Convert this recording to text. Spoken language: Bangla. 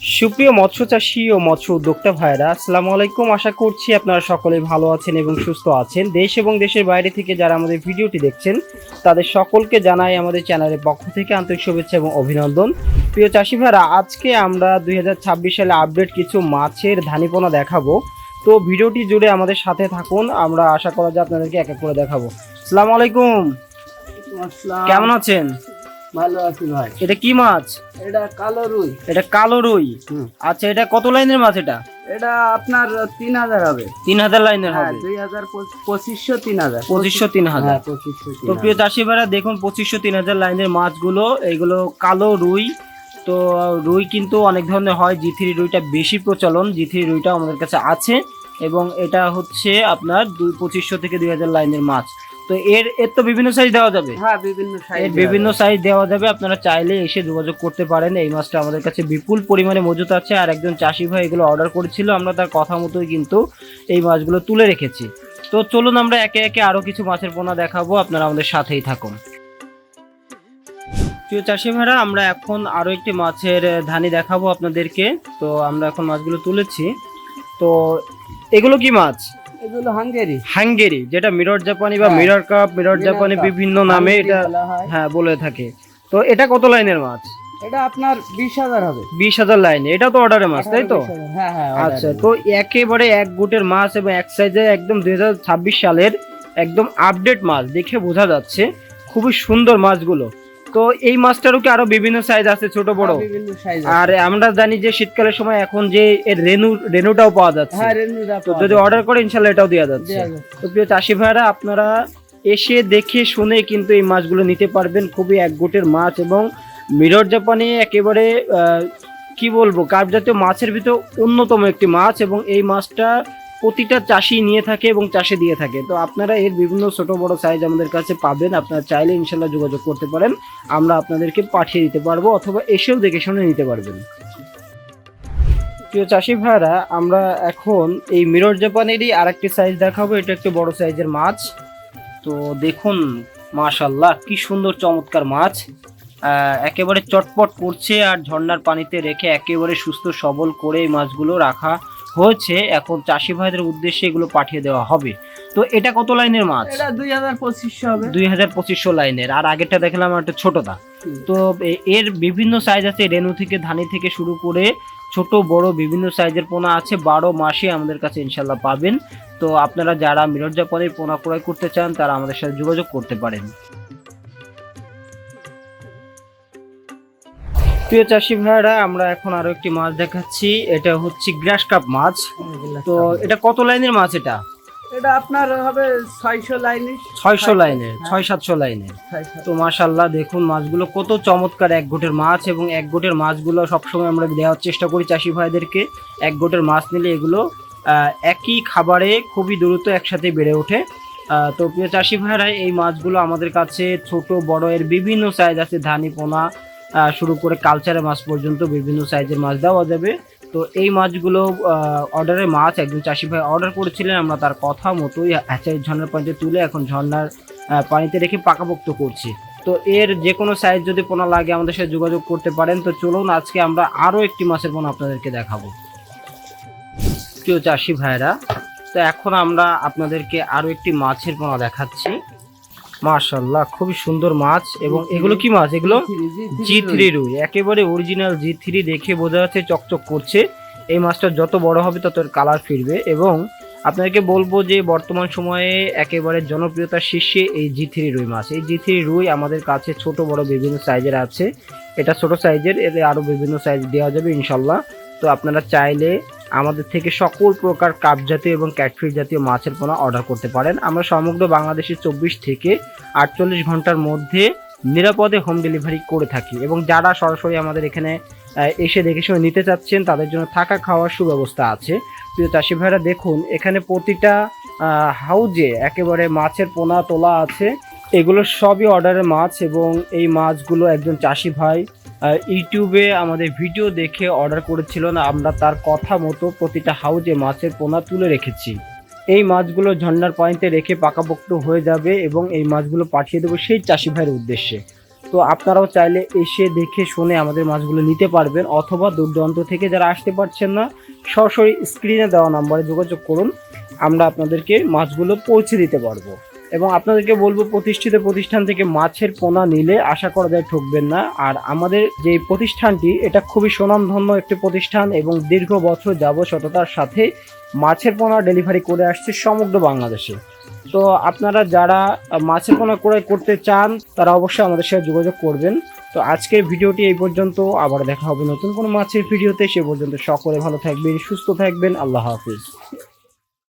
সুপ্রিয় মৎস্য চাষী ও মৎস্য উদ্যোক্তা ভাইরা আসসালামু আলাইকুম। আশা করছি আপনারা সকলে ভালো আছেন এবং সুস্থ আছেন। দেশ এবং দেশের বাইরে থেকে যারা আমাদের ভিডিওটি দেখছেন তাদের সকলকে জানাই আমাদের চ্যানেলের পক্ষ থেকে আন্তরিক শুভেচ্ছা এবং অভিনন্দন। প্রিয় চাষি ভাইরা আজকে আমরা দুই হাজার ছাব্বিশ সালে আপডেট কিছু মাছের ধানিপনা দেখাবো। তো ভিডিওটি জুড়ে আমাদের সাথে থাকুন আমরা আশা করা যায় আপনাদেরকে এক এক করে দেখাবো। আসসালামু আলাইকুম। কেমন আছেন? ভালো আছি ভাই। এটা কি মাছ? এটা কালো রুই। এটা কালো রুই? আচ্ছা এটা কত লাইনের মাছ এটা? এটা আপনার তিন হাজার হবে। তিন হাজার লাইনের হ্যাঁ হবে। দুই হাজার পঁচিশশো তিন হাজার। পঁচিশশো তিন হাজার। হ্যাঁ তো প্রিয় চাষি ভাইরা দেখুন পঁচিশশো তিন হাজার লাইনের মাছগুলো এগুলো কালো রুই। তো রুই কিন্তু অনেক ধরনের হয়। জি থ্রি রুইটা বেশি প্রচলন। জি থ্রি রুইটা আমাদের কাছে আছে। এবং এটা হচ্ছে আপনার দুই পঁচিশশো থেকে দুই হাজার লাইনের মাছ। তো এর এর তো বিভিন্ন সাইজ দেওয়া যাবে। হ্যাঁ বিভিন্ন এর সাইজ বিভিন্ন সাইজ দেওয়া যাবে। আপনারা চাইলে এসে যোগাযোগ করতে পারেন। এই মাছটা আমাদের কাছে বিপুল পরিমাণে মজুত আছে। আর একজন চাষি ভাই এগুলো অর্ডার করেছিল। আমরা তার কথা মতোই কিন্তু এই মাছগুলো তুলে রেখেছি। তো চলুন আমরা একে একে আরও কিছু মাছের পোনা দেখাবো। আপনারা আমাদের সাথেই থাকুন। প্রিয় চাষি ভাইরা আমরা এখন আরও একটি মাছের ধানি দেখাবো আপনাদেরকে। তো আমরা এখন মাছগুলো তুলেছি। তো এগুলো কি মাছ? এগুলো হাঙ্গেরি। হাঙ্গেরি যেটা মিরর জাপানি বা হ্যাঁ। মিরর কাপ মিরর জাপানি বিভিন্ন নামে এটা হ্যাঁ। বলে থাকে। তো এটা কত লাইনের মাছ? এটা আপনার বিশ হাজার হবে। বিশ হাজার লাইনে এটা তো অর্ডারের মাছ তাই তো? 18,000 হ্যাঁ হ্যাঁ আচ্ছা তো একেবারে এক গুটের মাছ এবং এক সাইজে একদম দু হাজার ছাব্বিশ সালের একদম আপডেট মাছ দেখে বোঝা যাচ্ছে। খুবই সুন্দর মাছগুলো। তো এই মাছটারও কি আরও বিভিন্ন সাইজ আছে ছোট বড়? বিভিন্ন সাইজ আর আমরা জানি যে শীতকালের সময় এখন যে এর রেনু রেনুটাও পাওয়া যাচ্ছে। হ্যাঁ তো যদি অর্ডার করে ইনশাল্লাহ এটাও দেওয়া যাচ্ছে। তো প্রিয় চাষি ভাইরা আপনারা এসে দেখে শুনে কিন্তু এই মাছগুলো নিতে পারবেন। খুবই এক গোটের মাছ এবং মিরর জাপানি একেবারে কি বলব কার্প জাতীয় মাছের ভিতর অন্যতম একটি মাছ এবং এই মাছটা প্রতিটা চাষি নিয়ে থাকে এবং চাষে দিয়ে থাকে। তো আপনারা এর বিভিন্ন ছোট বড় সাইজ আমাদের কাছে পাবেন। আপনারা চাইলে ইনশাল্লাহ যোগাযোগ করতে পারেন। আমরা আপনাদেরকে পাঠিয়ে দিতে পারব অথবা এসেও দেখে শুনে নিতে পারবেন। প্রিয় চাষি ভাইরা, আমরা এখন এই মিরর জাপানেরই আরেকটি সাইজ দেখাবো। এটা একটু বড় সাইজের মাছ। তো দেখুন মাশাল্লাহ কি সুন্দর চমৎকার মাছ। একেবারে চটপট করছে আর ঝর্নার পানিতে রেখে একেবারে সুস্থ সবল করে এই মাছগুলো রাখা হয়েছে এখন চাষি ভাইদের উদ্দেশ্যে এগুলো পাঠিয়ে দেওয়া হবে। তো এটা কত লাইনের মাছ? এটা দুই হাজার পঁচিশশো হবে। দুই হাজার পঁচিশশো লাইনের আর আগেরটা দেখলাম একটা ছোটটা। তো এর বিভিন্ন সাইজ আছে রেনু থেকে ধানি থেকে শুরু করে ছোট বড় বিভিন্ন সাইজের পোনা আছে। বারো মাসে আমাদের কাছে ইনশাল্লাহ পাবেন। তো আপনারা যারা মিরর জাপানের পোনা ক্রয় করতে চান তারা আমাদের সাথে যোগাযোগ করতে পারেন। প্রিয় চাষি ভাইরা আমরা এখন আরও একটি মাছ দেখাচ্ছি। এটা হচ্ছে গ্রাস কাপ মাছ। তো এটা কত লাইনের মাছ এটা? এটা আপনার হবে ছয়শো লাইনে ছয়শো লাইনের ছয় সাতশো লাইনের। তো মাশাল্লাহ দেখুন মাছগুলো কত চমৎকার এক গোটের মাছ এবং এক গোটের মাছগুলো সবসময় আমরা দেওয়ার চেষ্টা করি চাষি ভাইদেরকে। এক গোটের মাছ নিলে এগুলো একই খাবারে খুবই দ্রুত একসাথে বেড়ে ওঠে। তো প্রিয় চাষি ভাইরা এই মাছগুলো আমাদের কাছে ছোট বড় এর বিভিন্ন সাইজ আছে ধানি পোনা শুরু করে কালচারের মাছ পর্যন্ত বিভিন্ন সাইজের মাছ দেওয়া যাবে। তো এই মাছগুলো অর্ডারের মাছ একজন চাষি ভাই অর্ডার করেছিলেন আমরা তার কথা মতোই হ্যাচারি ঝর্ণার পানিতে তুলে এখন ঝর্ণার আহ, পানিতে রেখে পাকাপোক্ত করছি। তো এর যে কোনো সাইজ যদি পোনা লাগে আমাদের সাথে যোগাযোগ করতে পারেন। তো চলুন আজকে আমরা আরও একটি মাছের পোনা আপনাদেরকে দেখাবো। প্রিয় চাষি ভাইরা তো এখন আমরা আপনাদেরকে আরও একটি মাছের পোনা দেখাচ্ছি। মাশাল্লাহ খুবই সুন্দর মাছ এবং এগুলো কি মাছ? এগুলো জি থ্রি রুই একেবারে অরিজিনাল জি থ্রি দেখে বোঝা যাচ্ছে চকচক করছে। এই মাছটা যত বড় হবে তত কালার ফিরবে এবং আপনাকে বলব যে বর্তমান সময়ে একেবারে জনপ্রিয়তার শীর্ষে এই জি থ্রি রুই মাছ। এই জি থ্রি রুই আমাদের কাছে ছোট বড় বিভিন্ন সাইজের আছে। এটা ছোট সাইজের এতে আরও বিভিন্ন সাইজ দেওয়া যাবে ইনশাল্লাহ তো আপনারা চাইলে আমাদের থেকে সকল প্রকার কাপ জাতীয় এবং ক্যাটফিশ জাতীয় মাছের পোনা অর্ডার করতে পারেন। আমরা সমগ্র বাংলাদেশে চব্বিশ থেকে আটচল্লিশ ঘণ্টার মধ্যে নিরাপদে হোম ডেলিভারি করে থাকি এবং যারা সরাসরি আমাদের এখানে এসে দেখে শুনে নিতে চাচ্ছেন, তাদের জন্য থাকা খাওয়ার সুব্যবস্থা আছে। প্রিয় চাষি ভাইরা, দেখুন, এখানে প্রতিটা হাউজে একেবারে মাছের পোনা তোলা আছে। এগুলো সবই অর্ডারের মাছ এবং এই মাছগুলো একজন চাষি ভাই ইউটিউবে আমাদের ভিডিও দেখে অর্ডার করেছিল না, আমরা তার কথা মতো প্রতিটা হাউজে মাছের পোনা তুলে রেখেছি। এই মাছগুলো ঝর্ণার পানিতে রেখে পাকাপোক্ত হয়ে যাবে এবং এই মাছগুলো পাঠিয়ে দেবো সেই চাষি ভাইয়ের উদ্দেশ্যে। তো আপনারাও চাইলে এসে দেখে শুনে আমাদের মাছগুলো নিতে পারবেন অথবা দূর দূরান্ত থেকে যারা আসতে পারছেন না, সরাসরি স্ক্রিনে দেওয়া নাম্বারে যোগাযোগ করুন, আমরা আপনাদেরকে মাছগুলো পৌঁছে দিতে পারব। এবং আপনাদেরকে বলব, প্রতিষ্ঠিত প্রতিষ্ঠান থেকে মাছের পোনা নিলে আশা করা যায় ঠকবেন না। আর আমাদের যে প্রতিষ্ঠানটি, এটা খুবই সুনামধন্য একটি প্রতিষ্ঠান এবং দীর্ঘ বছর যাব সততার সাথে মাছের পোনা ডেলিভারি করে আসছে সমগ্র বাংলাদেশে। তো আপনারা যারা মাছের পোনা ক্রয় করতে চান, তারা অবশ্যই আমাদের সাথে যোগাযোগ করবেন। তো আজকের ভিডিওটি এই পর্যন্ত। আবার দেখা হবে নতুন কোনো মাছের ভিডিওতে। সে পর্যন্ত সকলে ভালো থাকবেন, সুস্থ থাকবেন। আল্লাহ হাফিজ।